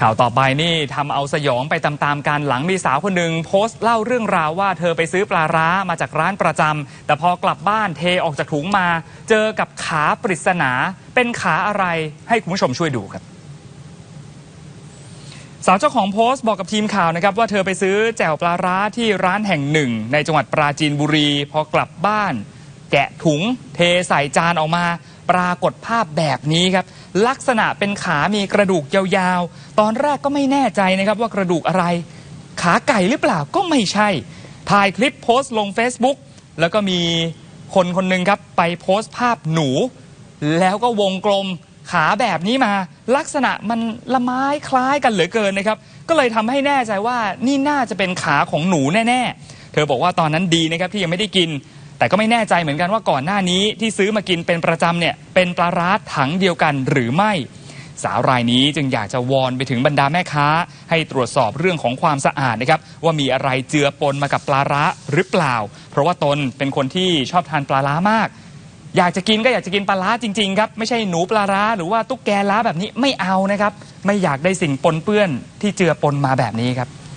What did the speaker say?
ข่าวต่อไปนี่ทำเอาสยองไปตามๆกันหลังมีสาวคนหนึ่งโพสต์เล่าเรื่องราวว่าเธอไปซื้อปลาร้ามาจากร้านประจำแต่พอกลับบ้านเทออกจากถุงมา เจอกับขาปริศนา เป็นขาอะไรให้คุณผู้ชมช่วยดูครับ สาวเจ้าของโพสต์บอกกับทีมข่าวนะครับ ว่าเธอไปซื้อแจ่วปลาร้าที่ร้านแห่งหนึ่ง ในจังหวัดปราจีนบุรี พอกลับบ้าน แกะถุงเทใส่จานออกมา ปรากฏภาพแบบนี้ครับ ลักษณะเป็นขามีกระดูกยาวๆ ตอนแรกก็ไม่แน่ใจนะครับว่ากระดูกอะไร ขาไก่หรือเปล่าก็ไม่ใช่ ถ่ายคลิปโพสต์ลง Facebook แล้วก็มีคนคนหนึ่งครับ ไปโพสต์ภาพหนู แล้วก็วงกลมขาแบบนี้มา ลักษณะมันละไม้คล้ายกันเหลือเกินนะครับ ก็เลยทำให้แน่ใจว่านี่น่าจะเป็นขาของหนูแน่ ๆ เธอบอกว่าตอนนั้นดีนะครับที่ยังไม่ได้กิน แต่ก็ไม่แน่ใจเหมือนกันว่าก่อนหน้านี้ที่ซื้อมากินเป็นประจำเนี่ยเป็นปลาร้าถังเดียวกันหรือไม่ สาวรายนี้จึงอยากจะวอนไปถึงบรรดาแม่ค้า ให้ตรวจสอบเรื่องของความสะอาดนะครับว่ามีอะไรเจือปนมากับปลาร้าหรือเปล่า เพราะว่าตนเป็นคนที่ชอบทานปลาร้ามาก อยากจะกินก็อยากจะกินปลาร้าจริงๆครับไม่ใช่หนูปลาร้าหรือว่าตุ๊กแกร้าแบบนี้ไม่เอานะครับ ไม่อยากได้สิ่งปนเปื้อนที่เจือปนมาแบบนี้ครับ